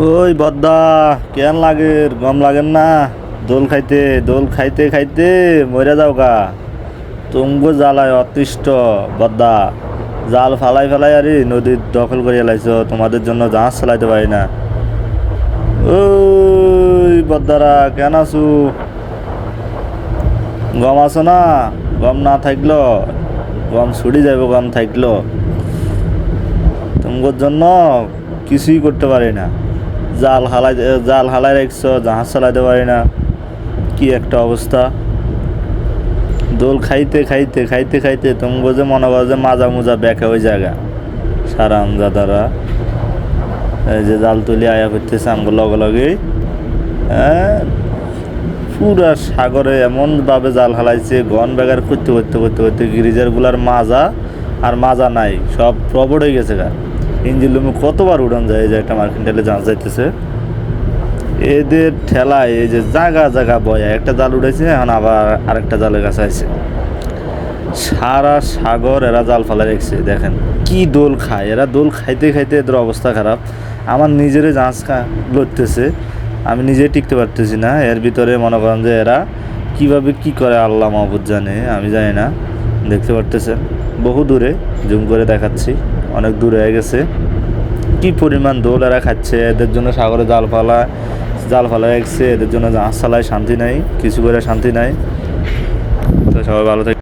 ওই বদ্দা, কেন লাগে গম লাগেন না। দোল খাইতে দোল খাইতে খাইতে মরে যাও গা। তুঙ্গ জ্বালায় অতিষ্ঠ বদ্দা। জাল ফালাই ফালাই আরে নদীর দখল করে এলাইছ, তোমাদের জন্য জাহাজ চালাইতে পারি না। ওই বদ্দারা, কেন আছু? গম আছো না? গম না থাকল? গম ছুটি যাইব, গম থাকল। তোমার জন্য কিছুই করতে পারি না। জাল হালাই জাল হালাই রাখছো, জাহাজ চালাইতে পারি না। কি একটা অবস্থা। দোল খাইতে খাইতে খাইতে খাইতে তোমার যে মনে করো যে মাজা মুজা ব্যাকা ওই জায়গা। সারা আমজাদারা এই যে জাল তুলি আয়া করতেছে আমগো লগে লগে। হ্যাঁ? পুরা সাগরে এমনভাবে জাল হালাইছে গন বেগার করতে করতে করতে করতে গিরিজারগুলার মাজা আর মাজা নাই, সব প্রবট হয়ে গেছে গা। ইঞ্জিন লুমে কতবার উড়ান যায়? যে একটা মার্কিন মার্কিনটালে জাহাজ যাইতেছে। এদের ঠেলায় এই যে জাগা জাগা বয়া, একটা জাল উঠেছে এখন আবার আরেকটা জালের কাছে আছে সারা সাগর এরা জাল ফালা রেখেছে, দেখেন। কি দোল খায়? এরা দোল খাইতে খাইতে এদের অবস্থা খারাপ। আমার নিজেরে জাহাজ লড়তেছে আমি নিজে টিকতে পারতেছি না। এর ভিতরে মনে করেন যে এরা কীভাবে কি করে আল্লাহ মাহবুদ জানে, আমি জানি না। দেখতে পারতেছেন? বহু দূরে, জুম করে দেখাচ্ছি। অনেক দূরে হয়ে গেছে। কি পরিমাণ দোল এরা খাচ্ছে, এদের জন্য সাগরে জাল ফালা জাল ফালা গেছে, এদের জন্য জাহাজ চালায় শান্তি নাই, কিছু করে শান্তি নাই। তো সবাই ভালো থাকে